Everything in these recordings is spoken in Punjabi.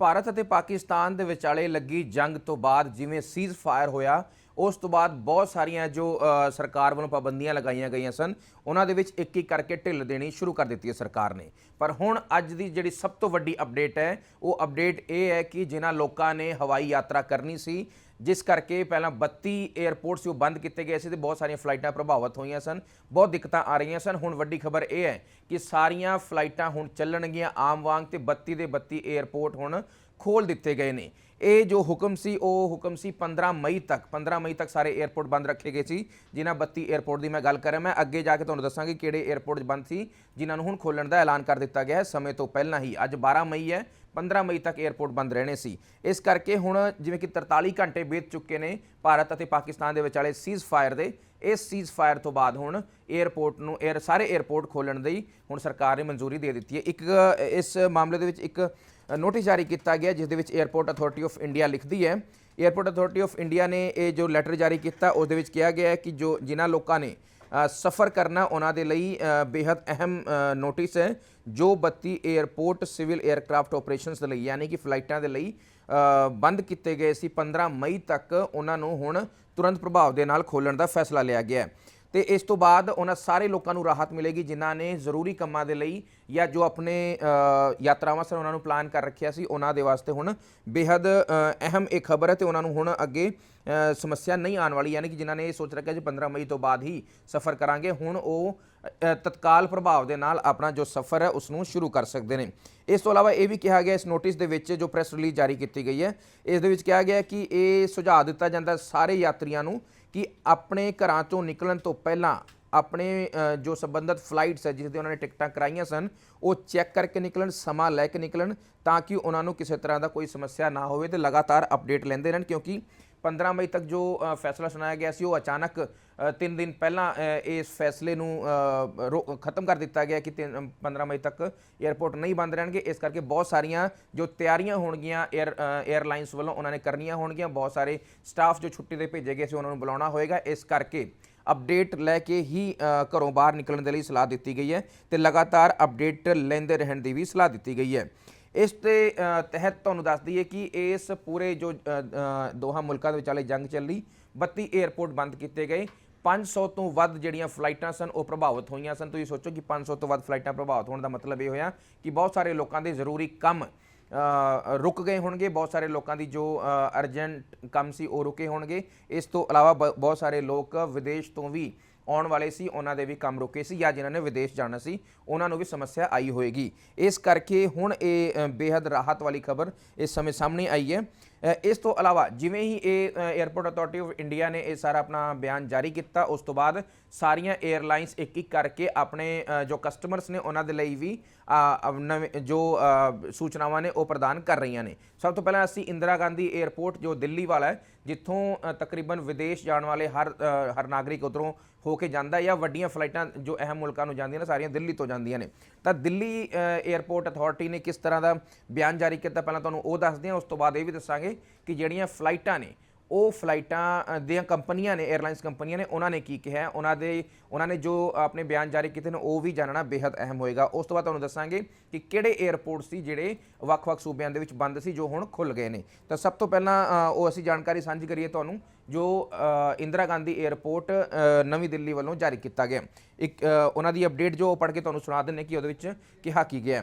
ਭਾਰਤ ਅਤੇ ਪਾਕਿਸਤਾਨ ਦੇ ਵਿਚਾਲੇ ਲੱਗੀ ਜੰਗ ਤੋਂ ਬਾਅਦ ਜਿਵੇਂ ਸੀਜ਼ ਫਾਇਰ ਹੋਇਆ, ਉਸ ਤੋਂ ਬਾਅਦ ਬਹੁਤ ਸਾਰੀਆਂ ਜੋ ਸਰਕਾਰ ਵੱਲੋਂ ਪਾਬੰਦੀਆਂ ਲਗਾਈਆਂ ਗਈਆਂ ਸਨ, ਉਹਨਾਂ ਦੇ ਵਿੱਚ ਇੱਕ ਇੱਕ ਕਰਕੇ ਢਿੱਲ ਦੇਣੀ ਸ਼ੁਰੂ ਕਰ ਦਿੱਤੀ ਹੈ ਸਰਕਾਰ ਨੇ। ਪਰ ਹੁਣ ਅੱਜ ਦੀ ਜਿਹੜੀ ਸਭ ਤੋਂ ਵੱਡੀ ਅਪਡੇਟ ਹੈ, ਉਹ ਅਪਡੇਟ ਇਹ ਹੈ ਕਿ ਜਿਨ੍ਹਾਂ ਲੋਕਾਂ ਨੇ ਹਵਾਈ ਯਾਤਰਾ ਕਰਨੀ ਸੀ ਜਿਸ ਕਰਕੇ ਪਹਿਲਾਂ 32 에ਅਰਪੋਰਟ ਸੀ ਉਹ ਬੰਦ ਕੀਤੇ ਗਏ ਸੀ ਤੇ ਬਹੁਤ ਸਾਰੀਆਂ ਫਲਾਈਟਾਂ ਪ੍ਰਭਾਵਿਤ ਹੋਈਆਂ ਸਨ, ਬਹੁਤ ਦਿੱਕਤਾਂ ਆ ਰਹੀਆਂ ਸਨ। ਹੁਣ ਵੱਡੀ ਖਬਰ ਇਹ ਹੈ ਕਿ ਸਾਰੀਆਂ ਫਲਾਈਟਾਂ ਹੁਣ ਚੱਲਣਗੀਆਂ ਆਮ ਵਾਂਗ ਤੇ 32 ਦੇ 32 에ਅਰਪੋਰਟ ਹੁਣ ਖੋਲ ਦਿੱਤੇ ਗਏ ਨੇ। ਇਹ ਜੋ ਹੁਕਮ ਸੀ, ਉਹ ਹੁਕਮ ਸੀ 15 ਮਈ ਤੱਕ 15 ਮਈ ਤੱਕ ਸਾਰੇ 에어ਪੋਰਟ ਬੰਦ ਰੱਖੇ ਗਏ ਸੀ। ਜਿਨ੍ਹਾਂ 32 에어ਪੋਰਟ ਦੀ ਮੈਂ ਗੱਲ ਕਰ ਰਿਹਾ, ਮੈਂ ਅੱਗੇ ਜਾ ਕੇ ਤੁਹਾਨੂੰ ਦੱਸਾਂਗੀ ਕਿਹੜੇ 에어ਪੋਰਟ ਬੰਦ ਸੀ, ਜਿਨ੍ਹਾਂ ਨੂੰ ਹੁਣ ਖੋਲਣ ਦਾ ਐਲਾਨ ਕਰ ਦਿੱਤਾ ਗਿਆ ਹੈ। ਸਮੇਂ ਤੋਂ ਪਹਿਲਾਂ ਹੀ ਅੱਜ 12 ਮਈ ਹੈ 15 ਮਈ ਤੱਕ 에어ਪੋਰਟ ਬੰਦ ਰਹਿਣੇ ਸੀ। ਇਸ ਕਰਕੇ ਹੁਣ ਜਿਵੇਂ ਕਿ 43 ਘੰਟੇ ਬੀਤ ਚੁੱਕੇ ਨੇ, ਭਾਰਤ ਅਤੇ ਪਾਕਿਸਤਾਨ ਦੇ ਵਿਚਾਲੇ ਸੀਜ਼ ਫਾਇਰ ਦੇ ਇਸ ਸੀਜ਼ ਫਾਇਰ ਤੋਂ ਬਾਅਦ ਹੁਣ 에어ਪੋਰਟ ਨੂੰ 에ਅਰ ਸਾਰੇ 에어ਪੋਰਟ ਖੋਲਣ ਦੀ ਹੁਣ ਸਰਕਾਰ ਨੇ ਮਨਜ਼ੂਰੀ ਦੇ ਦਿੱਤੀ ਹੈ। ਇੱਕ, ਇਸ ਮਾਮਲੇ ਦੇ ਵਿੱਚ ਇੱਕ ਨੋਟਿਸ ਜਾਰੀ ਕੀਤਾ ਗਿਆ ਜਿਸ ਦੇ ਵਿੱਚ 에ਅਰਪੋਰਟ ਅਥਾਰਟੀ ਆਫ ਇੰਡੀਆ ਲਿਖਦੀ ਹੈ। 에ਅਰਪੋਰਟ ਅਥਾਰਟੀ ਆਫ ਇੰਡੀਆ ਨੇ ਇਹ ਜੋ ਲੈਟਰ ਜਾਰੀ ਕੀਤਾ ਉਸ ਦੇ ਵਿੱਚ ਕਿਹਾ ਗਿਆ ਹੈ ਕਿ ਜੋ ਜਿਨ੍ਹਾਂ ਲੋਕਾਂ ਨੇ ਸਫਰ ਕਰਨਾ ਉਹਨਾਂ ਦੇ ਲਈ ਬੇहद ਅਹਿਮ ਨੋਟਿਸ ਹੈ। ਜੋ ਬੱਤੀ 에ਅਰਪੋਰਟ ਸਿਵਲ 에ਅਰਕ੍ਰਾਫਟ ਆਪਰੇਸ਼ਨਸ ਦੇ ਲਈ, ਯਾਨੀ ਕਿ ਫਲਾਈਟਾਂ ਦੇ ਲਈ ਬੰਦ ਕੀਤੇ ਗਏ ਸੀ 15 ਮਈ ਤੱਕ, ਉਹਨਾਂ ਨੂੰ ਹੁਣ ਤੁਰੰਤ ਪ੍ਰਭਾਵ ਦੇ ਨਾਲ ਖੋਲਣ ਦਾ ਫੈਸਲਾ ਲਿਆ ਗਿਆ ਹੈ। ਤੇ ਇਸ ਤੋਂ ਬਾਅਦ ਉਹਨਾਂ ਸਾਰੇ ਲੋਕਾਂ ਨੂੰ ਰਾਹਤ ਮਿਲੇਗੀ, ਜਿਨ੍ਹਾਂ ਨੇ ਜ਼ਰੂਰੀ ਕੰਮਾਂ ਦੇ ਲਈ ਜਾਂ ਜੋ ਆਪਣੇ ਯਾਤਰਾਵਾਂ ਸਨ ਉਹਨਾਂ ਨੂੰ ਪਲਾਨ ਕਰ ਰੱਖਿਆ ਸੀ, ਉਹਨਾਂ ਦੇ ਵਾਸਤੇ ਹੁਣ ਬੇहद ਅਹਿਮ ਇੱਕ ਖਬਰ ਹੈ ਤੇ ਉਹਨਾਂ ਨੂੰ ਹੁਣ ਅੱਗੇ ਸਮੱਸਿਆ ਨਹੀਂ ਆਉਣ ਵਾਲੀ, ਯਾਨੀ ਕਿ ਜਿਨ੍ਹਾਂ ਨੇ ਇਹ ਸੋਚ ਰੱਖਿਆ ਜੀ 15 ਮਈ ਤੋਂ ਬਾਅਦ ਹੀ ਸਫ਼ਰ ਕਰਾਂਗੇ, ਹੁਣ ਉਹ ਤਤਕਾਲ ਪ੍ਰਭਾਵ ਦੇ ਨਾਲ ਆਪਣਾ ਜੋ ਸਫ਼ਰ ਹੈ ਉਸ ਨੂੰ ਸ਼ੁਰੂ ਕਰ ਸਕਦੇ ਨੇ। ਇਸ ਤੋਂ ਇਲਾਵਾ ਇਹ ਵੀ ਕਿਹਾ ਗਿਆ ਇਸ ਨੋਟਿਸ ਦੇ ਵਿੱਚ ਜੋ ਪ੍ਰੈਸ ਰਿਲੀਜ਼ ਜਾਰੀ ਕੀਤੀ ਗਈ ਹੈ, ਇਸ ਦੇ ਵਿੱਚ ਕਿਹਾ ਗਿਆ ਕਿ ਇਹ ਸੁਝਾਅ ਦਿੱਤਾ ਜਾਂਦਾ ਸਾਰੇ ਯਾਤਰੀਆਂ ਨੂੰ ਕਿ ਆਪਣੇ ਘਰਾਂ ਤੋਂ ਨਿਕਲਣ ਤੋਂ ਪਹਿਲਾਂ ਆਪਣੇ ਜੋ ਸੰਬੰਧਿਤ ਫਲਾਈਟਸ ਹੈ, ਜਿਸ ਦੇ ਉਹਨਾਂ ਨੇ ਟਿਕਟਾਂ ਕਰਾਈਆਂ ਸਨ, ਉਹ ਚੈੱਕ ਕਰਕੇ ਨਿਕਲਣ, ਸਮਾਂ ਲੈ ਕੇ ਨਿਕਲਣ ਤਾਂ ਕਿ ਉਹਨਾਂ ਨੂੰ ਕਿਸੇ ਤਰ੍ਹਾਂ ਦਾ ਕੋਈ ਸਮੱਸਿਆ ਨਾ ਹੋਵੇ ਤੇ ਲਗਾਤਾਰ ਅਪਡੇਟ ਲੈਂਦੇ ਰਹਿਣ ਕਿਉਂਕਿ 15 ਮਈ ਤੱਕ ਜੋ ਫੈਸਲਾ ਸੁਣਾਇਆ ਗਿਆ ਸੀ, ਉਹ ਅਚਾਨਕ 3 ਦਿਨ ਪਹਿਲਾਂ ਇਸ ਫੈਸਲੇ ਨੂੰ ਖਤਮ ਕਰ ਦਿੱਤਾ ਗਿਆ ਕਿ 15 ਮਈ ਤੱਕ 에어ਪੋਰਟ ਨਹੀਂ ਬੰਦ ਰਹਿਣਗੇ। ਇਸ ਕਰਕੇ ਬਹੁਤ ਸਾਰੀਆਂ ਜੋ ਤਿਆਰੀਆਂ ਹੋਣਗੀਆਂ 에ਅਰ 에ਅਰਲਾਈਨਸ ਵੱਲੋਂ ਉਹਨਾਂ ਨੇ ਕਰਨੀਆਂ ਹੋਣਗੀਆਂ। ਬਹੁਤ ਸਾਰੇ ਸਟਾਫ ਜੋ ਛੁੱਟੀ ਦੇ ਭੇਜੇ ਗਏ ਸੀ, ਉਹਨਾਂ ਨੂੰ ਬੁਲਾਉਣਾ ਹੋਏਗਾ। ਇਸ ਕਰਕੇ ਅਪਡੇਟ ਲੈ ਕੇ ਹੀ ਘਰੋਂ ਬਾਹਰ ਨਿਕਲਣ ਦੇ ਲਈ ਸਲਾਹ ਦਿੱਤੀ ਗਈ ਹੈ ਤੇ ਲਗਾਤਾਰ ਅਪਡੇਟ ਲੈਂਦੇ ਰਹਿਣ ਦੀ ਵੀ ਸਲਾਹ ਦਿੱਤੀ ਗਈ ਹੈ। ਇਸ ਤੇ ਤਹਿਤ ਤੁਹਾਨੂੰ ਦੱਸ ਦਈਏ ਕਿ ਇਸ ਪੂਰੇ ਜੋ ਦੋਹਾਂ ਮੁਲਕਾਂ ਦੇ ਵਿਚਾਲੇ ਜੰਗ ਚੱਲੀ 32 에ਅਰਪੋਰਟ ਬੰਦ ਕੀਤੇ ਗਏ 500 ਤੋਂ ਵੱਧ ਜਿਹੜੀਆਂ ਫਲਾਈਟਾਂ ਸਨ ਉਹ ਪ੍ਰਭਾਵਿਤ ਹੋਈਆਂ ਸਨ। ਤੁਸੀਂ ਸੋਚੋ ਕਿ 500 ਤੋਂ ਵੱਧ ਫਲਾਈਟਾਂ ਪ੍ਰਭਾਵਿਤ ਹੋਣ ਦਾ ਮਤਲਬ ਇਹ ਹੋਇਆ ਕਿ ਬਹੁਤ ਸਾਰੇ ਲੋਕਾਂ ਦੇ ਜ਼ਰੂਰੀ ਕੰਮ ਰੁਕ ਗਏ ਹੋਣਗੇ। ਬਹੁਤ ਸਾਰੇ ਲੋਕਾਂ ਦੀ ਜੋ ਅਰਜੈਂਟ ਕੰਮ ਸੀ ਉਹ ਰੁਕੇ ਹੋਣਗੇ। ਇਸ ਤੋਂ ਇਲਾਵਾ ਬ- ਬਹੁਤ ਸਾਰੇ ਲੋਕ ਵਿਦੇਸ਼ ਤੋਂ ਵੀ ਆਉਣ ਵਾਲੇ ਸੀ ਉਹਨਾਂ ਦੇ ਵੀ ਕੰਮ ਰੁਕੇ ਸੀ ਜਾਂ ਜਿਨ੍ਹਾਂ ਨੇ ਵਿਦੇਸ਼ ਜਾਣਾ ਸੀ ਉਹਨਾਂ ਨੂੰ ਵੀ ਸਮੱਸਿਆ ਆਈ ਹੋਏਗੀ। ਇਸ ਕਰਕੇ ਹੁਣ ਇਹ ਅ, ਬੇहद ਰਾਹਤ ਵਾਲੀ ਖਬਰ ਇਸ ਸਮੇਂ ਸਾਹਮਣੇ ਆਈ ਹੈ। ਇਸ ਤੋਂ ਇਲਾਵਾ ਜਿਵੇਂ ਹੀ ਇਹ 에ਅਰਪੋਰਟ ਅਥਾਰਟੀ ਆਫ ਇੰਡੀਆ ਨੇ ਇਹ ਸਾਰਾ ਆਪਣਾ ਬਿਆਨ ਜਾਰੀ ਕੀਤਾ, ਉਸ ਤੋਂ ਬਾਅਦ ਸਾਰੀਆਂ 에ਅਰਲਾਈਨਸ ਇੱਕ ਇੱਕ ਕਰਕੇ ਆਪਣੇ ਜੋ ਕਸਟਮਰਸ ਨੇ ਉਹਨਾਂ ਦੇ ਲਈ ਵੀ ਜੋ ਸੂਚਨਾਵਾਂ ਨੇ ਉਹ ਪ੍ਰਦਾਨ ਕਰ ਰਹੀਆਂ ਨੇ। ਸਭ ਤੋਂ ਪਹਿਲਾਂ ਅਸੀਂ ਇੰਦਰਾ ਗਾਂਧੀ 에ਅਰਪੋਰਟ ਜੋ ਦਿੱਲੀ ਵਾਲਾ ਹੈ, ਜਿੱਥੋਂ ਤਕਰੀਬਨ ਵਿਦੇਸ਼ ਜਾਣ ਵਾਲੇ ਹਰ ਹਰ ਨਾਗਰਿਕ ਉਧਰੋਂ ਹੋ ਕੇ ਜਾਂਦਾ ਜਾਂ ਵੱਡੀਆਂ ਫਲਾਈਟਾਂ ਜੋ ਅਹਿਮ ਮੁਲਕਾਂ ਨੂੰ ਜਾਂਦੀਆਂ ਨੇ, ਸਾਰੀਆਂ ਦਿੱਲੀ ਤੋਂ ਜਾਂਦੀਆਂ ਨੇ। ਤਾਂ ਦਿੱਲੀ 에ਅਰਪੋਰਟ ਅਥਾਰਟੀ ਨੇ ਕਿਸ ਤਰ੍ਹਾਂ ਦਾ ਬਿਆਨ ਜਾਰੀ ਕੀਤਾ, ਪਹਿਲਾਂ ਤੁਹਾਨੂੰ ਉਹ ਦੱਸਦੇ ਹਾਂ, ਉਸ ਤੋਂ ਬਾਅਦ ਇਹ ਵੀ ਦੱਸਾਂਗੇ ਕਿ ਜਿਹੜੀਆਂ ਫਲਾਈਟਾਂ ਨੇ, ਉਹ ਫਲਾਈਟਾਂ ਦੀਆਂ ਕੰਪਨੀਆਂ ਨੇ 에ਅਰਲਾਈਨਸ ਕੰਪਨੀਆਂ ਨੇ, ਉਹਨਾਂ ਨੇ ਕੀ ਕਿਹਾ ਉਹਨਾਂ ਦੇ, ਉਹਨਾਂ ਨੇ ਜੋ ਆਪਣੇ ਬਿਆਨ ਜਾਰੀ ਕੀਤੇ ਨੇ, ਉਹ ਵੀ ਜਾਣਨਾ ਬੇहद ਅਹਿਮ ਹੋਏਗਾ। ਉਸ ਤੋਂ ਬਾਅਦ ਤੁਹਾਨੂੰ ਦੱਸਾਂਗੇ ਕਿ ਕਿਹੜੇ 에ਅਰਪੋਰਟ ਸੀ ਜਿਹੜੇ ਵੱਖ-ਵੱਖ ਸੂਬਿਆਂ ਦੇ ਵਿੱਚ ਬੰਦ ਸੀ, ਜੋ ਹੁਣ ਖੁੱਲ ਗਏ ਨੇ। ਤਾਂ ਸਭ ਤੋਂ ਪਹਿਲਾਂ ਉਹ ਅਸੀਂ ਜਾਣਕਾਰੀ ਸਾਂਝੀ ਕਰੀਏ ਤੁਹਾਨੂੰ, ਜੋ ਇੰਦਰਾ ਗਾਂਧੀ 에ਅਰਪੋਰਟ ਨਵੀਂ ਦਿੱਲੀ ਵੱਲੋਂ ਜਾਰੀ ਕੀਤਾ ਗਿਆ। ਇੱਕ ਉਹਨਾਂ ਦੀ ਅਪਡੇਟ ਜੋ ਪੜ੍ਹ ਕੇ ਤੁਹਾਨੂੰ ਸੁਣਾ ਦਿੰਨੇ ਕਿ ਉਹਦੇ ਵਿੱਚ ਕਿਹਾ ਕੀ ਗਿਆ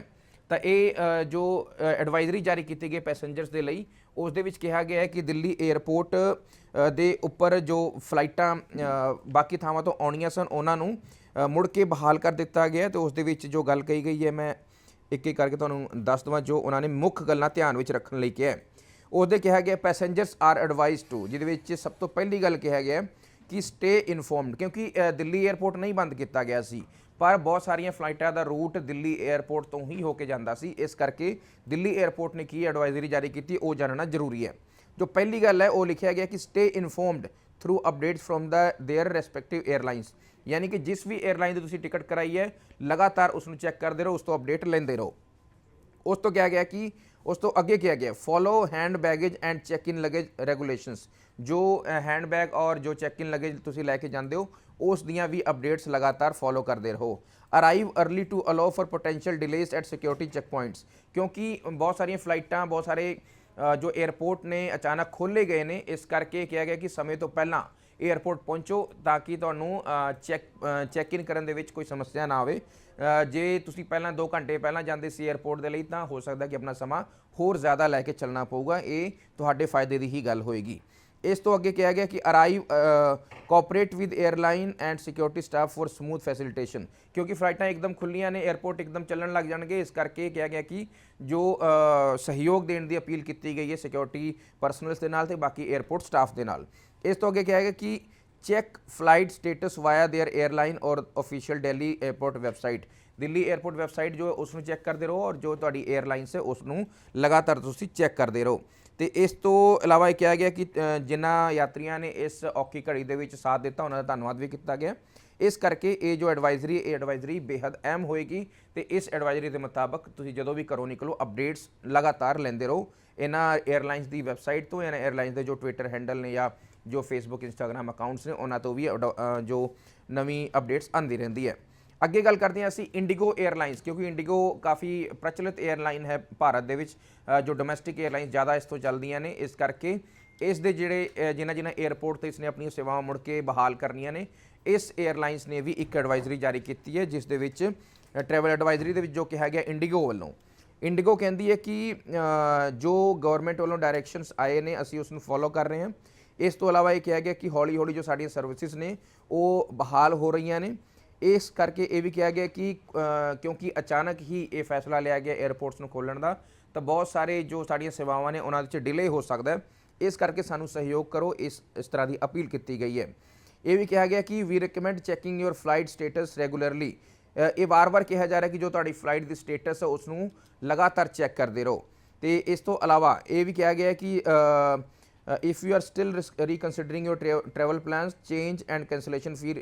ਤਾਂ ਇਹ ਜੋ ਐਡਵਾਈਜ਼ਰੀ ਜਾਰੀ ਕੀਤੀ ਗਈ ਪੈਸੇਂਜਰਸ ਦੇ ਲਈ ਉਸ ਦੇ ਵਿੱਚ ਕਿਹਾ ਗਿਆ ਹੈ ਕਿ ਦਿੱਲੀ 에ਅਰਪੋਰਟ ਦੇ ਉੱਪਰ ਜੋ ਫਲਾਈਟਾਂ ਬਾਕੀ ਥਾਵਾਂ ਤੋਂ ਆਉਣੀਆਂ ਸਨ, ਉਹਨਾਂ ਨੂੰ ਮੁੜ ਕੇ ਬਹਾਲ ਕਰ ਦਿੱਤਾ ਗਿਆ ਤੇ ਉਸ ਦੇ ਵਿੱਚ ਜੋ ਗੱਲ ਕਹੀ ਗਈ ਹੈ, ਮੈਂ ਇੱਕ ਇੱਕ ਕਰਕੇ ਤੁਹਾਨੂੰ ਦੱਸ ਦਵਾਂ ਜੋ ਉਹਨਾਂ ਨੇ ਮੁੱਖ ਗੱਲਾਂ ਧਿਆਨ ਵਿੱਚ ਰੱਖਣ ਲਈ ਕਿਹਾ ਹੈ। ਉਹਦੇ ਕਿਹਾ ਗਿਆ ਪੈਸੇਂਜਰਸ ਆਰ ਐਡਵਾਈਜ਼ਡ ਟੂ ਜਿਹਦੇ ਵਿੱਚ ਸਭ ਤੋਂ ਪਹਿਲੀ ਗੱਲ ਕਿਹਾ ਗਿਆ ਕਿ ਸਟੇ ਇਨਫੋਰਮਡ ਕਿਉਂਕਿ ਦਿੱਲੀ 에ਅਰਪੋਰਟ ਨਹੀਂ ਬੰਦ ਕੀਤਾ ਗਿਆ ਸੀ। ਪਰ ਬਹੁਤ ਸਾਰੀਆਂ ਫਲਾਈਟਾਂ ਦਾ ਰੂਟ ਦਿੱਲੀ 에ਅਰਪੋਰਟ ਤੋਂ ਹੀ ਹੋ ਕੇ ਜਾਂਦਾ ਸੀ। ਇਸ ਕਰਕੇ ਦਿੱਲੀ 에ਅਰਪੋਰਟ ਨੇ ਕੀ ਐਡਵਾਈਜ਼ਰੀ ਜਾਰੀ ਕੀਤੀ ਉਹ ਜਾਣਨਾ ਜ਼ਰੂਰੀ ਹੈ। ਜੋ ਪਹਿਲੀ ਗੱਲ ਹੈ, ਉਹ ਲਿਖਿਆ ਗਿਆ ਕਿ stay informed through updates from the their respective airlines ਯਾਨੀ ਕਿ ਜਿਸ ਵੀ 에ਅਰਲਾਈਨ ਦੀ ਤੁਸੀਂ ਟਿਕਟ ਕਰਾਈ ਹੈ, ਲਗਾਤਾਰ ਉਸ ਨੂੰ ਚੈੱਕ ਕਰਦੇ ਰਹੋ, ਉਸ ਤੋਂ ਅਪਡੇਟ ਲੈਂਦੇ ਰਹੋ। ਉਸ ਤੋਂ ਕਿਹਾ ਗਿਆ ਕਿ, ਉਸ ਤੋਂ ਅੱਗੇ ਕਿਹਾ ਗਿਆ follow hand baggage and check in luggage regulations ਜੋ ਹੈਂਡ ਬੈਗ ਔਰ ਜੋ ਚੈੱਕ ਇਨ ਲਗੇਜ ਤੁਸੀਂ ਲੈ ਕੇ ਜਾਂਦੇ ਹੋ ਉਸ ਦੀਆਂ ਵੀ ਅਪਡੇਟਸ ਲਗਾਤਾਰ ਫੋਲੋ ਕਰਦੇ ਰਹੋ। Arrive early to allow for potential delays at security check points ਕਿਉਂਕਿ ਬਹੁਤ ਸਾਰੀਆਂ ਫਲਾਈਟਾਂ ਬਹੁਤ ਸਾਰੇ ਜੋ 에ਅਰਪੋਰਟ ਨੇ ਅਚਾਨਕ ਖੋਲੇ ਗਏ ਨੇ, ਇਸ ਕਰਕੇ ਕਿਹਾ ਗਿਆ ਕਿ ਸਮੇਂ ਤੋਂ ਪਹਿਲਾਂ 에ਅਰਪੋਰਟ ਪਹੁੰਚੋ ਤਾਂ ਕਿ ਤੁਹਾਨੂੰ ਚੈੱਕ ਚੈੱਕ ਇਨ ਕਰਨ ਦੇ ਵਿੱਚ ਕੋਈ ਸਮੱਸਿਆ ਨਾ ਆਵੇ। ਜੇ ਤੁਸੀਂ ਪਹਿਲਾਂ 2 ਘੰਟੇ ਪਹਿਲਾਂ ਜਾਂਦੇ ਸੀ 에ਅਰਪੋਰਟ ਦੇ ਲਈ ਤਾਂ ਹੋ ਸਕਦਾ ਕਿ ਆਪਣਾ ਸਮਾਂ ਹੋਰ ਜ਼ਿਆਦਾ ਲੈ ਕੇ ਚੱਲਣਾ ਪਊਗਾ। ਇਹ ਤੁਹਾਡੇ ਫਾਇਦੇ ਦੀ ਹੀ ਗੱਲ ਹੋਏਗੀ। ਇਸ ਤੋਂ ਅੱਗੇ ਕਿਹਾ ਗਿਆ ਕਿ arrive cooperate with airline and security staff for smooth facilitation ਕਿਉਂਕਿ ਫਲਾਈਟਾਂ ਇੱਕਦਮ ਖੁੱਲੀਆਂ ਨੇ 에ਅਰਪੋਰਟ ਇੱਕਦਮ ਚੱਲਣ ਲੱਗ ਜਾਣਗੇ, ਇਸ ਕਰਕੇ ਕਿਹਾ ਗਿਆ ਕਿ ਜੋ ਸਹਿਯੋਗ ਦੇਣ ਦੀ ਅਪੀਲ ਕੀਤੀ ਗਈ ਹੈ ਸਿਕਿਉਰਿਟੀ ਪਰਸਨਲਸ ਦੇ ਨਾਲ ਤੇ ਬਾਕੀ 에ਅਰਪੋਰਟ ਸਟਾਫ ਦੇ ਨਾਲ। ਇਸ ਤੋਂ ਅੱਗੇ ਕਿਹਾ ਗਿਆ ਕਿ check flight status via their airline or official Delhi airport website Delhi airport website ਜੋ ਉਸ ਨੂੰ ਚੈੱਕ ਕਰਦੇ ਰਹੋ ਔਰ ਜੋ ਤੁਹਾਡੀ 에ਅਰਲਾਈਨਸ ਹੈ ਉਸ ਨੂੰ ਲਗਾਤਾਰ ਤੁਸੀਂ ਚੈੱਕ ਕਰਦੇ ਰਹੋ। ਤੇ ਇਸ ਤੋਂ ਇਲਾਵਾ ਇਹ ਕਿਹਾ ਗਿਆ ਕਿ ਜਿਨ੍ਹਾਂ ਯਾਤਰੀਆਂ ਨੇ ਇਸ ਔਖੀ ਘੜੀ ਦੇ ਵਿੱਚ ਸਾਥ ਦਿੱਤਾ, ਉਹਨਾਂ ਦਾ ਧੰਨਵਾਦ ਵੀ ਕੀਤਾ ਗਿਆ। ਇਸ ਕਰਕੇ ਇਹ ਜੋ ਐਡਵਾਈਜ਼ਰੀ ਇਹ ਐਡਵਾਈਜ਼ਰੀ ਬੇहद ਅਹਿਮ ਹੋਏਗੀ ਤੇ ਇਸ ਐਡਵਾਈਜ਼ਰੀ ਦੇ ਮੁਤਾਬਕ ਤੁਸੀਂ ਜਦੋਂ ਵੀ ਕਰੋ ਨਿਕਲੋ ਅਪਡੇਟਸ ਲਗਾਤਾਰ ਲੈਂਦੇ ਰਹੋ। ਇਹਨਾਂ 에ਅਰਲਾਈਨਸ ਦੀ ਵੈਬਸਾਈਟ ਤੋਂ, ਇਹਨਾਂ 에ਅਰਲਾਈਨਸ ਦੇ ਜੋ ਟਵਿੱਟਰ ਹੈਂਡਲ ਨੇ ਜਾਂ ਜੋ ਫੇਸਬੁੱਕ ਇੰਸਟਾਗ੍ਰam ਅਕਾਊਂਟਸ ਨੇ, ਉਹਨਾਂ ਤੋਂ ਵੀ ਜੋ ਨਵੀਂ ਅਪਡੇਟਸ ਆਉਂਦੀ ਰਹਿੰਦੀ ਹੈ। ਅੱਗੇ ਗੱਲ ਕਰਦੇ ਹਾਂ ਅਸੀਂ ਇੰਡੀਗੋ 에ਅਰਲਾਈਨਸ ਕਿਉਂਕਿ ਇੰਡੀਗੋ ਕਾਫੀ ਪ੍ਰਚਲਿਤ 에ਅਰਲਾਈਨ ਹੈ ਭਾਰਤ ਦੇ ਵਿੱਚ ਜੋ ਡੋਮੈਸਟਿਕ 에ਅਰਲਾਈਨ ਜ਼ਿਆਦਾ ਇਸ ਤੋਂ ਚੱਲਦੀਆਂ ਨੇ। ਇਸ ਕਰਕੇ ਇਸ ਦੇ ਜਿਹੜੇ ਜਿਨ੍ਹਾਂ ਜਿਨ੍ਹਾਂ 에ਅਰਪੋਰਟ ਤੇ ਇਸ ਨੇ ਆਪਣੀਆਂ ਸੇਵਾਵਾਂ ਮੁੜ ਕੇ ਬਹਾਲ ਕਰਨੀਆਂ ਨੇ, ਇਸ 에ਅਰਲਾਈਨਸ ਨੇ ਵੀ ਇੱਕ ਐਡਵਾਈਜ਼ਰੀ ਜਾਰੀ ਕੀਤੀ ਹੈ, ਜਿਸ ਦੇ ਵਿੱਚ ਟਰੈਵਲ ਐਡਵਾਈਜ਼ਰੀ ਦੇ ਵਿੱਚ ਜੋ ਕਿਹਾ ਗਿਆ ਇੰਡੀਗੋ ਵੱਲੋਂ। ਇੰਡੀਗੋ ਕਹਿੰਦੀ ਹੈ ਕਿ ਜੋ ਗਵਰਨਮੈਂਟ ਵੱਲੋਂ ਡਾਇਰੈਕਸ਼ਨਸ ਆਏ ਨੇ, ਅਸੀਂ ਉਸ ਨੂੰ ਫੋਲੋ ਕਰ ਰਹੇ ਹਾਂ। ਇਸ ਤੋਂ ਇਲਾਵਾ ਇਹ ਕਿਹਾ ਗਿਆ ਕਿ ਹੌਲੀ ਹੌਲੀ ਜੋ ਸਾਡੀਆਂ ਸਰਵਿਸਿਜ਼ ਨੇ, ਉਹ ਬਹਾਲ ਹੋ ਰਹੀਆਂ ਨੇ। ਇਸ ਕਰਕੇ ਇਹ ਵੀ ਕਿਹਾ ਗਿਆ ਕਿ ਕਿਉਂਕਿ ਅਚਾਨਕ ਹੀ ਇਹ ਫੈਸਲਾ ਲਿਆ ਗਿਆ 에ਅਰਪੋਰਟਸ ਨੂੰ ਖੋਲਣ ਦਾ, ਤਾਂ ਬਹੁਤ ਸਾਰੇ ਜੋ ਸਾਡੀਆਂ ਸੇਵਾਵਾਂ ਨੇ ਉਹਨਾਂ ਵਿੱਚ ਡਿਲੇ ਹੋ ਸਕਦਾ ਇਸ ਕਰਕੇ ਸਾਨੂੰ ਸਹਿਯੋਗ ਕਰੋ, ਇਸ ਇਸ ਤਰ੍ਹਾਂ ਦੀ ਅਪੀਲ ਕੀਤੀ ਗਈ ਹੈ। ਇਹ ਵੀ ਕਿਹਾ ਗਿਆ ਕਿ we recommend checking your flight status regularly ਇਹ ਵਾਰ-ਵਾਰ ਕਿਹਾ ਜਾ ਰਿਹਾ ਕਿ ਜੋ ਤੁਹਾਡੀ ਫਲਾਈਟ ਦੀ ਸਟੇਟਸ ਹੈ ਉਸ ਨੂੰ ਲਗਾਤਾਰ ਚੈੱਕ ਕਰਦੇ ਰਹੋ। ਤੇ ਇਸ ਤੋਂ ਇਲਾਵਾ ਇਹ ਵੀ ਕਿਹਾ ਗਿਆ ਕਿ if you are still reconsidering your travel plans change and cancellation fee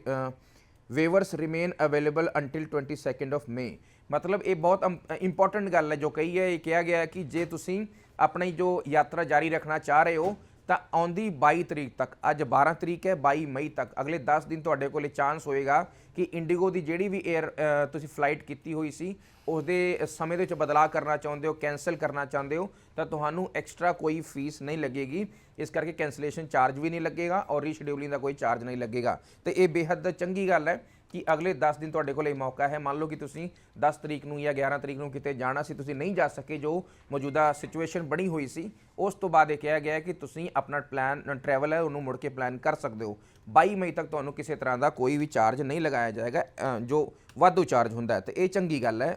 waivers remain available until 22nd of May ਮਤਲਬ ਇਹ ਬਹੁਤ ਇੰਪੋਰਟੈਂਟ ਗੱਲ ਹੈ ਜੋ ਕਹੀ ਹੈ, ਇਹ ਕਿਹਾ ਗਿਆ ਹੈ ਕਿ ਜੇ ਤੁਸੀਂ ਆਪਣੀ ਜੋ ਯਾਤਰਾ ਜਾਰੀ ਰੱਖਣਾ ਚਾਹ ਰਹੇ ਹੋ ਤਾਂ ਆਉਂਦੀ 22 ਤਰੀਕ ਤੱਕ, ਅੱਜ 12 ਤਰੀਕ ਹੈ 22 ਮਈ ਤੱਕ। ਅਗਲੇ 10 ਦਿਨ ਤੁਹਾਡੇ ਕੋਲੇ ਚਾਂਸ ਹੋਏਗਾ ਕਿ ਇੰਡੀਗੋ ਦੀ ਜਿਹੜੀ ਵੀ 에ਅਰ ਤੁਸੀਂ ਫਲਾਈਟ ਕੀਤੀ ਹੋਈ ਸੀ ਉਸਦੇ ਸਮੇਂ ਦੇ ਵਿੱਚ ਬਦਲਾਅ ਕਰਨਾ ਚਾਹੁੰਦੇ ਹੋ ਕੈਨਸਲ ਕਰਨਾ ਚਾਹੁੰਦੇ ਹੋ, ਤਾਂ ਤੁਹਾਨੂੰ ਐਕਸਟਰਾ ਕੋਈ ਫੀਸ ਨਹੀਂ ਲੱਗੇਗੀ। ਇਸ ਕਰਕੇ ਕੈਨਸਲੇਸ਼ਨ ਚਾਰਜ ਵੀ ਨਹੀਂ ਲੱਗੇਗਾ ਔਰ ਰੀਸ਼ਡਿਊਲਿੰਗ ਦਾ ਕੋਈ ਚਾਰਜ ਨਹੀਂ ਲੱਗੇਗਾ। ਤੇ ਇਹ ਬੇਹੱਦ ਚੰਗੀ ਗੱਲ ਹੈ ਕਿ ਅਗਲੇ 10 ਦਿਨ ਤੁਹਾਡੇ ਕੋਲ ਇਹ ਮੌਕਾ ਹੈ। ਮੰਨ ਲਓ ਕਿ ਤੁਸੀਂ 10 ਤਰੀਕ ਨੂੰ ਜਾਂ 11 ਤਰੀਕ ਨੂੰ ਕਿਤੇ ਜਾਣਾ ਸੀ, ਤੁਸੀਂ ਨਹੀਂ ਜਾ ਸਕੇ, ਜੋ ਮੌਜੂਦਾ ਸਿਚੁਏਸ਼ਨ ਬਣੀ ਹੋਈ ਸੀ, ਉਸ ਤੋਂ ਬਾਅਦ ਇਹ ਕਿਹਾ ਗਿਆ ਕਿ ਤੁਸੀਂ ਆਪਣਾ ਪਲਾਨ ਟਰੈਵਲ ਹੈ, ਉਹਨੂੰ ਮੁੜ ਕੇ ਪਲਾਨ ਕਰ ਸਕਦੇ ਹੋ। 22 ਮਈ ਤੱਕ ਤੁਹਾਨੂੰ ਕਿਸੇ ਤਰ੍ਹਾਂ ਦਾ ਕੋਈ ਵੀ ਚਾਰਜ ਨਹੀਂ ਲਗਾਇਆ ਜਾਏਗਾ ਜੋ ਵਾਧੂ ਚਾਰਜ ਹੁੰਦਾ ਹੈ। ਤੇ ਇਹ ਚੰਗੀ ਗੱਲ ਹੈ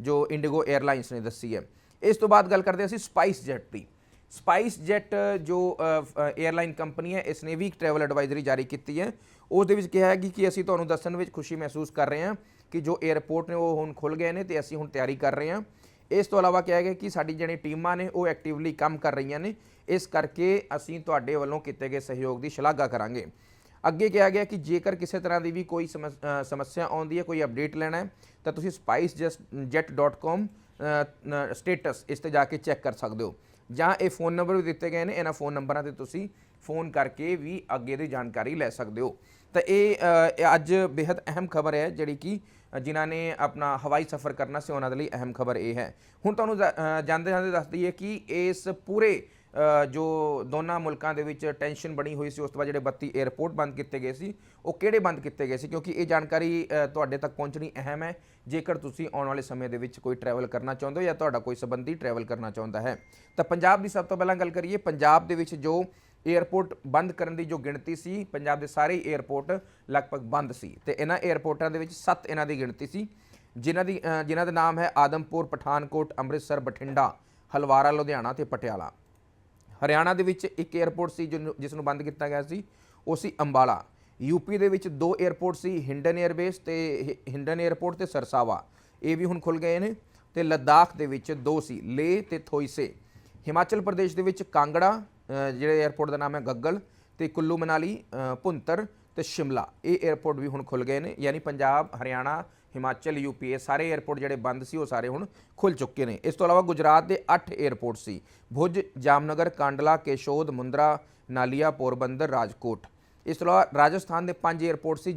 ਜੋ ਇੰਡੀਗੋ 에ਅਰਲਾਈਨਸ ਨੇ ਦੱਸੀ ਹੈ। ਇਸ ਤੋਂ ਬਾਅਦ ਗੱਲ ਕਰਦੇ ਹਾਂ ਅਸੀਂ ਸਪਾਈਸ ਜੈਟ ਦੀ। ਸਪਾਈਸ ਜੈਟ ਜੋ 에ਅਰਲਾਈਨ ਕੰਪਨੀ ਹੈ, ਇਸ ਨੇ ਵੀ ਇੱਕ ਟਰੈਵਲ ਐਡਵਾਈਜ਼ਰੀ ਜਾਰੀ ਕੀਤੀ ਹੈ। ਉਸ ਦੇ ਵਿੱਚ ਕਿਹਾ ਹੈ ਕਿ ਅਸੀਂ ਤੁਹਾਨੂੰ ਦੱਸਣ ਵਿੱਚ ਖੁਸ਼ੀ ਮਹਿਸੂਸ ਕਰ ਰਹੇ ਹਾਂ ਕਿ ਜੋ 에ਅਰਪੋਰਟ ਨੇ ਉਹ ਹੁਣ ਖੁੱਲ ਗਏ ਨੇ ਤੇ ਅਸੀਂ ਹੁਣ ਤਿਆਰੀ ਕਰ ਰਹੇ ਹਾਂ। ਇਸ ਤੋਂ ਇਲਾਵਾ ਕਿਹਾ ਗਿਆ ਕਿ ਸਾਡੀ ਜਿਹੜੀ ਟੀਮਾਂ ਨੇ ਉਹ ਐਕਟਿਵਲੀ ਕੰਮ ਕਰ ਰਹੀਆਂ ਨੇ। ਇਸ ਕਰਕੇ ਅਸੀਂ ਤੁਹਾਡੇ ਵੱਲੋਂ ਕੀਤੇ ਗਏ ਸਹਿਯੋਗ ਦੀ ਸ਼ਲਾਘਾ ਕਰਾਂਗੇ। ਅੱਗੇ ਕਿਹਾ ਗਿਆ ਕਿ ਜੇਕਰ ਕਿਸੇ ਤਰ੍ਹਾਂ ਦੀ ਵੀ ਕੋਈ ਸਮੱਸ- ਸਮੱਸਿਆ ਆਉਂਦੀ ਹੈ, ਕੋਈ ਅਪਡੇਟ ਲੈਣਾ ਹੈ, ਤਾਂ ਤੁਸੀਂ spicejet.com ਸਟੇਟਸ ਇਸ ਤੇ ਜਾ ਕੇ ਚੈੱਕ ਕਰ ਸਕਦੇ ਹੋ। ਜਾਂ ਇਹ ਫੋਨ ਨੰਬਰ ਵੀ ਦਿੱਤੇ ਗਏ ਨੇ, ਇਹਨਾਂ ਫੋਨ ਨੰਬਰਾਂ ਤੇ ਤੁਸੀਂ ਫੋਨ ਕਰਕੇ ਵੀ ਅੱਗੇ ਦੀ ਜਾਣਕਾਰੀ ਲੈ ਸਕਦੇ ਹੋ। ਤਾਂ ਇਹ ਅੱਜ ਬੇहद ਅਹਿਮ ਖਬਰ ਹੈ, ਜਿਹੜੀ ਕਿ ਜਿਨ੍ਹਾਂ ਨੇ ਆਪਣਾ ਹਵਾਈ ਸਫ਼ਰ ਕਰਨਾ ਸੀ, ਉਹਨਾਂ ਦੇ ਲਈ ਅਹਿਮ ਖਬਰ ਇਹ ਹੈ। ਹੁਣ ਤੁਹਾਨੂੰ ਜ- ਜਾਂਦੇ ਜਾਂਦੇ ਦੱਸ ਦਈਏ ਕਿ ਇਸ ਪੂਰੇ ਜੋ ਦੋਨਾਂ ਮੁਲਕਾਂ ਦੇ ਵਿੱਚ ਟੈਨਸ਼ਨ ਬਣੀ ਹੋਈ ਸੀ, ਉਸ ਤੋਂ ਬਾਅਦ ਜਿਹੜੇ 32 에ਅਰਪੋਰਟ ਬੰਦ ਕੀਤੇ ਗਏ ਸੀ, ਉਹ ਕਿਹੜੇ ਬੰਦ ਕੀਤੇ ਗਏ ਸੀ? ਕਿਉਂਕਿ ਇਹ ਜਾਣਕਾਰੀ ਤੁਹਾਡੇ ਤੱਕ ਪਹੁੰਚਣੀ ਅਹਿਮ ਹੈ। ਜੇਕਰ ਤੁਸੀਂ ਆਉਣ ਵਾਲੇ ਸਮੇਂ ਦੇ ਵਿੱਚ ਕੋਈ ਟਰੈਵਲ ਕਰਨਾ ਚਾਹੁੰਦੇ ਹੋ ਜਾਂ ਤੁਹਾਡਾ ਕੋਈ ਸੰਬੰਧੀ ਟਰੈਵਲ ਕਰਨਾ ਚਾਹੁੰਦਾ ਹੈ, ਤਾਂ ਪੰਜਾਬ ਦੀ ਸਭ ਤੋਂ ਪਹਿਲਾਂ ਗੱਲ ਕਰੀਏ। ਪੰਜਾਬ ਦੇ ਵਿੱਚ ਜੋ 에ਅਰਪੋਰਟ ਬੰਦ ਕਰਨ ਦੀ ਜੋ ਗਿਣਤੀ ਸੀ, ਪੰਜਾਬ ਦੇ ਸਾਰੇ 에ਅਰਪੋਰਟ ਲਗਭਗ ਬੰਦ ਸੀ। ਤੇ ਇਹਨਾਂ 에ਅਰਪੋਰਟਾਂ ਦੇ ਵਿੱਚ ਸੱਤ ਇਹਨਾਂ ਦੀ ਗਿਣਤੀ ਸੀ, ਜਿਨ੍ਹਾਂ ਦੀ ਜਿਨ੍ਹਾਂ ਦਾ ਨਾਮ ਹੈ ਆਦਮਪੁਰ, ਪਠਾਨਕੋਟ, ਅੰਮ੍ਰਿਤਸਰ, ਬਠਿੰਡਾ, ਹਲਵਾਰਾ, ਲੁਧਿਆਣਾ ਤੇ ਪਟਿਆਲਾ। ਹਰਿਆਣਾ ਦੇ ਵਿੱਚ ਇੱਕ 에ਅਰਪੋਰਟ ਸੀ ਜਿਸ ਨੂੰ ਬੰਦ ਕੀਤਾ ਗਿਆ ਸੀ, ਉਹ ਸੀ ਅੰਬਾਲਾ। ਯੂਪੀ ਦੇ ਵਿੱਚ ਦੋ 에ਅਰਪੋਰਟ ਸੀ ਹਿੰਡਨ 에ਅਰਬੇਸ ਤੇ ਹਿੰਡਨ 에ਅਰਪੋਰਟ ਤੇ ਸਰਸਾਵਾ। ਇਹ ਵੀ ਹੁਣ ਖੁੱਲ ਗਏ ਨੇ ਤੇ ਲਦਾਖ ਦੇ ਵਿੱਚ ਦੋ ਸੀ ਲੇ ਤੇ ਥੋਈਸੇ। ਹਿਮਾਚਲ ਪ੍ਰਦੇਸ਼ ਦੇ ਵਿੱਚ ਕਾਂਗੜਾ ਜਿਹੜੇ 에ਅਰਪੋਰਟ ਦਾ ਨਾਮ ਹੈ ਗੱਗਲ ਤੇ ਕੁੱਲੂ ਮਨਾਲੀ ਭੁੰਤਰ ਤੇ ਸ਼ਿਮਲਾ। ਇਹ 에ਅਰਪੋਰਟ ਵੀ ਹੁਣ ਖੁੱਲ ਗਏ ਨੇ, ਯਾਨੀ ਪੰਜਾਬ, ਹਰਿਆਣਾ ਹਿਮਾਚਲ ਯੂਪੀ ਇਹ ਸਾਰੇ 에ਅਰਪੋਰਟ ਜਿਹੜੇ ਬੰਦ ਸੀ, ਉਹ ਸਾਰੇ ਹੁਣ ਖੁੱਲ ਚੁੱਕੇ ਨੇ। ਇਸ ਤੋਂ ਇਲਾਵਾ ਗੁਜਰਾਤ ਦੇ 8 에ਅਰਪੋਰਟ ਸੀ, ਭੁਜ, ਜਾਮਨਗਰ, ਕਾਂਡਲਾ, ਕੇਸ਼ੋਦ, ਮੁੰਦਰਾ, ਨਾਲੀਆ, ਪੋਰਬੰਦਰ, ਰਾਜਕੋਟ। ਇਸ ਤੋਂ ਇਲਾਵਾ ਰਾਜਸਥਾਨ ਦੇ ਪੰਜ 에ਅਰਪੋਰਟ ਸੀ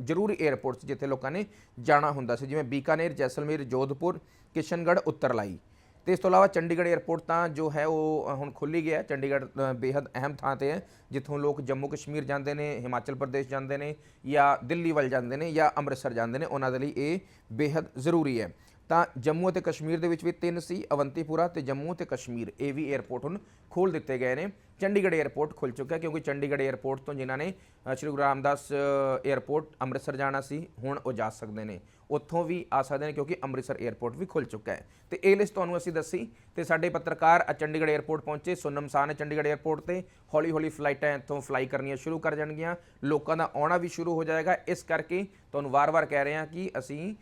ਜ਼ਰੂਰੀ 에ਅਰਪੋਰਟ ਸੀ ਜਿੱਥੇ ਲੋਕਾਂ ਨੇ ਜਾਣਾ ਹੁੰਦਾ ਸੀ, ਜਿਵੇਂ ਬੀਕਾਨੇਰ, ਜੈਸਲਮੇਰ, ਜੋਧਪੁਰ, ਕਿਸ਼ਨਗੜ੍ਹ, ਉੱਤਰਲਾਈ। ਤੇ ਇਸ ਤੋਂ ਇਲਾਵਾ ਚੰਡੀਗੜ੍ਹ 에ਅਰਪੋਰਟ ਤਾਂ ਜੋ ਹੈ ਉਹ ਹੁਣ ਖੁੱਲੀ ਗਿਆ ਚੰਡੀਗੜ੍ਹ ਬੇहद ਅਹਿਮ ਥਾਂ ਤੇ ਹੈ, ਜਿੱਥੋਂ ਲੋਕ ਜੰਮੂ ਕਸ਼ਮੀਰ ਜਾਂਦੇ ਨੇ, ਹਿਮਾਚਲ ਪ੍ਰਦੇਸ਼ ਜਾਂਦੇ ਨੇ ਜਾਂ ਦਿੱਲੀ ਵੱਲ ਜਾਂਦੇ ਨੇ ਜਾਂ ਅੰਮ੍ਰਿਤਸਰ ਜਾਂਦੇ ਨੇ, ਉਹਨਾਂ ਦੇ ਲਈ ਇਹ ਬੇहद ਜ਼ਰੂਰੀ ਹੈ। ਤਾਂ ਜੰਮੂ ਅਤੇ ਕਸ਼ਮੀਰ ਦੇ ਵਿੱਚ ਵੀ ਤਿੰਨ ਸੀ, ਅਵੰਤੀਪੁਰਾ ਤੇ ਜੰਮੂ ਤੇ ਕਸ਼ਮੀਰ। ਇਹ ਵੀ 에어ਪੋਰਟ ਹੁਣ ਖੋਲ ਦਿੱਤੇ ਗਏ ਨੇ। ਚੰਡੀਗੜ੍ਹ 에어ਪੋਰਟ ਖੁੱਲ ਚੁੱਕਾ ਕਿਉਂਕਿ ਚੰਡੀਗੜ੍ਹ 에어ਪੋਰਟ ਤੋਂ ਜਿਨ੍ਹਾਂ ਨੇ ਸ਼੍ਰੀ ਗੁਰੂ ਰਾਮਦਾਸ 에어ਪੋਰਟ ਅੰਮ੍ਰਿਤਸਰ ਜਾਣਾ ਸੀ, ਹੁਣ ਉਹ ਜਾ ਸਕਦੇ ਨੇ। ਉੱਥੋਂ ਵੀ ਆ ਸਕਦੇ ਨੇ ਕਿਉਂਕਿ ਅੰਮ੍ਰਿਤਸਰ 에어ਪੋਰਟ ਵੀ ਖੁੱਲ ਚੁੱਕਾ ਹੈ। ਤੇ ਇਹ ਲਿਸਟ ਤੁਹਾਨੂੰ ਅਸੀਂ ਦੱਸੀ ਤੇ ਸਾਡੇ ਪੱਤਰਕਾਰ ਚੰਡੀਗੜ੍ਹ 에어ਪੋਰਟ ਪਹੁੰਚੇ। ਸੁਨਮ ਸਾਹ ਨੇ ਚੰਡੀਗੜ੍ਹ 에어ਪੋਰਟ ਤੇ ਹੌਲੀ ਹੌਲੀ ਫਲਾਈਟਾਂ ਇੱਥੋਂ ਫਲਾਈ ਕਰਨੀਆਂ ਸ਼ੁਰੂ ਕਰ ਜਾਣਗੀਆਂ। ਲੋਕਾਂ ਦਾ ਆਉਣਾ ਵੀ ਸ਼ੁਰੂ ਹੋ ਜਾਏਗਾ। ਇਸ ਕਰਕੇ ਤੁਹਾਨੂੰ ਵਾਰ-ਵਾਰ ਕਹਿ ਰਹੇ ਹਾਂ ਕਿ ਅਸੀਂ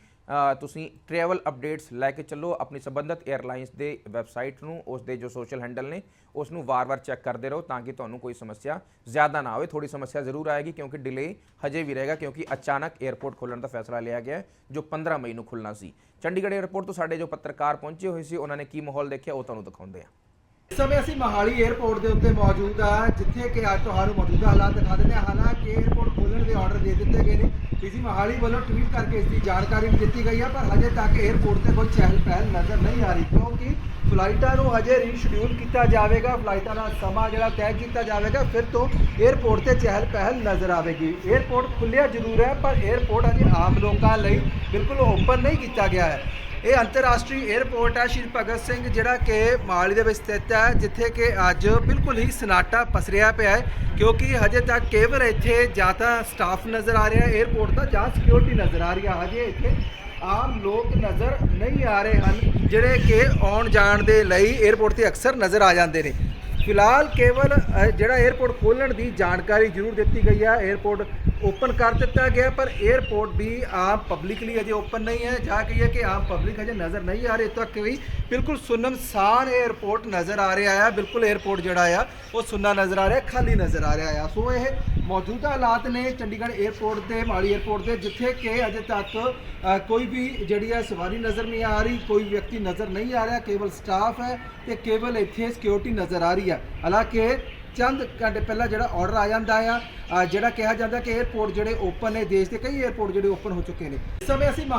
ਤੁਸੀਂ ਟਰੈਵਲ ਅਪਡੇਟਸ ਲੈ ਕੇ ਚੱਲੋ ਆਪਣੀ ਸੰਬੰਧਿਤ 에ਅਰਲਾਈਨਸ ਦੇ ਵੈਬਸਾਈਟ ਨੂੰ ਉਸ ਦੇ ਜੋ ਸੋਸ਼ਲ ਹੈਂਡਲ ਨੇ ਉਸ ਨੂੰ ਵਾਰ-ਵਾਰ ਚੈੱਕ ਕਰਦੇ ਰਹੋ ਤਾਂ ਕਿ ਤੁਹਾਨੂੰ ਕੋਈ ਸਮੱਸਿਆ ਜ਼ਿਆਦਾ ਨਾ ਆਵੇ। ਥੋੜੀ ਸਮੱਸਿਆ ਜ਼ਰੂਰ ਆਏਗੀ ਕਿਉਂਕਿ ਡਿਲੇ ਹਜੇ ਵੀ ਰਹੇਗਾ ਕਿਉਂਕਿ ਅਚਾਨਕ 에ਅਰਪੋਰਟ ਖੋਲਣ ਦਾ ਫੈਸਲਾ ਲਿਆ ਗਿਆ ਜੋ 15 ਮਈ ਨੂੰ ਖੁੱਲਣਾ ਸੀ। ਚੰਡੀਗੜ੍ਹ 에ਅਰਪੋਰਟ ਤੋਂ ਸਾਡੇ ਜੋ ਪੱਤਰਕਾਰ ਪਹੁੰਚੇ ਹੋਏ ਸੀ, ਉਹਨਾਂ ਨੇ ਕੀ ਮਾਹੌਲ ਦੇਖਿਆ, ਉਹ ਤੁਹਾਨੂੰ ਦਿਖਾਉਂਦੇ ਆ ਇਸ ਸਮੇਂ ਅਸੀਂ ਮਹਾਲੀ 에ਅਰਪੋਰਟ ਦੇ ਉੱਤੇ ਮੌਜੂਦ ਆ ਜਿੱਥੇ ਕਿ ਅੱਜ ਤੁਹਾਨੂੰ ਮੌਜੂਦਾ ਹਾਲਾਤ ਦਿਖਾ ਦਿੰਦੇ ਹਾਂ। ਹਾਲਾਂਕਿ 에ਅਰਪੋਰਟ ਖੋਲਣ ਦੇ ਆਰਡਰ ਦੇ ਦਿੱਤੇ ਗਏ ਨੇ। ਪੀਜੀ ਮਹਾਲੀ ਵੱਲੋਂ ਟਵੀਟ ਕਰਕੇ ਇਸ ਦੀ ਜਾਣਕਾਰੀ ਵੀ ਦਿੱਤੀ ਗਈ ਹੈ ਪਰ ਹਜੇ ਤੱਕ 에ਅਰਪੋਰਟ ਤੇ ਕੋਈ ਚਹਿਲ ਪਹਿਲ ਨਜ਼ਰ ਨਹੀਂ ਆ ਰਹੀ, ਕਿਉਂਕਿ ਫਲਾਈਟਾਂ ਨੂੰ ਹਜੇ ਰੀਸ਼ਡਿਊਲ ਕੀਤਾ ਜਾਵੇਗਾ। ਫਲਾਈਟਾਂ ਦਾ ਸਮਾਂ ਜਿਹੜਾ ਤੈਅ ਕੀਤਾ ਜਾਵੇਗਾ, ਫਿਰ ਤੋਂ 에ਅਰਪੋਰਟ ਤੇ ਚਹਿਲ ਪਹਿਲ ਨਜ਼ਰ ਆਵੇਗੀ। 에ਅਰਪੋਰਟ ਖੁੱਲਿਆ ਜ਼ਰੂਰ ਹੈ, ਪਰ 에ਅਰਪੋਰਟ ਹਜੇ ਆਮ ਲੋਕਾਂ ਲਈ ਬਿਲਕੁਲ ਓਪਨ ਨਹੀਂ ਕੀਤਾ ਗਿਆ ਹੈ। ਇਹ ਅੰਤਰਰਾਸ਼ਟਰੀ 에ਅਰਪੋਰਟ ਹੈ ਸ਼ਹੀਦ ਭਗਤ ਸਿੰਘ, ਜਿਹੜਾ ਕਿ ਮਾਲੀ ਦੇ ਵਿੱਚ ਸਥਿਤ ਹੈ, ਜਿੱਥੇ ਕਿ ਅੱਜ ਬਿਲਕੁਲ ਹੀ ਸਨਾਟਾ ਪਸਰਿਆ ਪਿਆ ਹੈ, ਕਿਉਂਕਿ ਹਜੇ ਤੱਕ ਕੇਵਲ ਇੱਥੇ ਜਾਂ ਤਾਂ ਸਟਾਫ ਨਜ਼ਰ ਆ ਰਿਹਾ 에ਅਰਪੋਰਟ ਦਾ ਜਾਂ ਸਿਕਿਉਰਿਟੀ ਨਜ਼ਰ ਆ ਰਹੀ ਹੈ। ਹਜੇ ਇੱਥੇ ਆਮ ਲੋਕ ਨਜ਼ਰ ਨਹੀਂ ਆ ਰਹੇ ਹਨ, ਜਿਹੜੇ ਕਿ ਆਉਣ ਜਾਣ ਦੇ ਲਈ 에ਅਰਪੋਰਟ ਤੇ ਅਕਸਰ ਨਜ਼ਰ ਆ ਜਾਂਦੇ ਨੇ। ਫਿਲਹਾਲ ਕੇਵਲ ਜਿਹੜਾ 에ਅਰਪੋਰਟ ਖੋਲਣ ਦੀ ਜਾਣਕਾਰੀ ਜ਼ਰੂਰ ਦਿੱਤੀ ਗਈ ਹੈ 에ਅਰਪੋਰਟ ਓਪਨ ਕਰ ਦਿੱਤਾ ਗਿਆ, ਪਰ 에어ਪੋਰਟ ਵੀ ਆਮ ਪਬਲਿਕ ਲਈ ਅਜੇ ਓਪਨ ਨਹੀਂ ਹੈ। ਜਾਂ ਕਹੀਏ ਕਿ ਆਮ ਪਬਲਿਕ ਅਜੇ ਨਜ਼ਰ ਨਹੀਂ ਆ ਰਹੀ। ਤੱਕ ਵੀ ਬਿਲਕੁਲ ਸੁਨਮਸਾਨ 에어ਪੋਰਟ ਨਜ਼ਰ ਆ ਰਿਹਾ ਆ ਬਿਲਕੁਲ 에어ਪੋਰਟ ਜਿਹੜਾ ਆ, ਉਹ ਸੁੰਨਾ ਨਜ਼ਰ ਆ ਰਿਹਾ, ਖਾਲੀ ਨਜ਼ਰ ਆ ਰਿਹਾ ਆ। ਸੋ ਇਹ ਮੌਜੂਦਾ ਹਾਲਾਤ ਨੇ ਚੰਡੀਗੜ੍ਹ 에어ਪੋਰਟ ਦੇ, ਮਾਲੀ 에어ਪੋਰਟ ਦੇ, ਜਿੱਥੇ ਕਿ ਅਜੇ ਤੱਕ ਕੋਈ ਵੀ ਜਿਹੜੀ ਆ ਸਵਾਰੀ ਨਜ਼ਰ ਨਹੀਂ ਆ ਰਹੀ, ਕੋਈ ਵਿਅਕਤੀ ਨਜ਼ਰ ਨਹੀਂ ਆ ਰਿਹਾ। ਕੇਵਲ ਸਟਾਫ ਹੈ ਤੇ ਕੇਵਲ ਇੱਥੇ ਸਿਕਿਉਰਿਟੀ ਨਜ਼ਰ ਆ ਰਹੀ ਹੈ। ਹਾਲਾਂਕਿ ਚੰਦ ਘੰਟੇ ਪਹਿਲਾਂ ਜਿਹੜਾ ਆਰਡਰ ਆ ਜਾਂਦਾ ਆ ਅ, ਜਿਹੜਾ ਕਿਹਾ ਜਾਂਦਾ ਕਿ 에ਅਰਪੋਰਟ ਜਿਹੜੇ ਓਪਨ ਨੇ ਦੇਸ਼ ਦੇ ਕਈ 에ਅਰਪੋਰਟ ਜਿਹੜੇ ਓਪਨ ਹੋ ਚੁੱਕੇ ਨੇ। ਇਸ ਸਮੇਂ ਅਸੀਂ ਮਹਾ-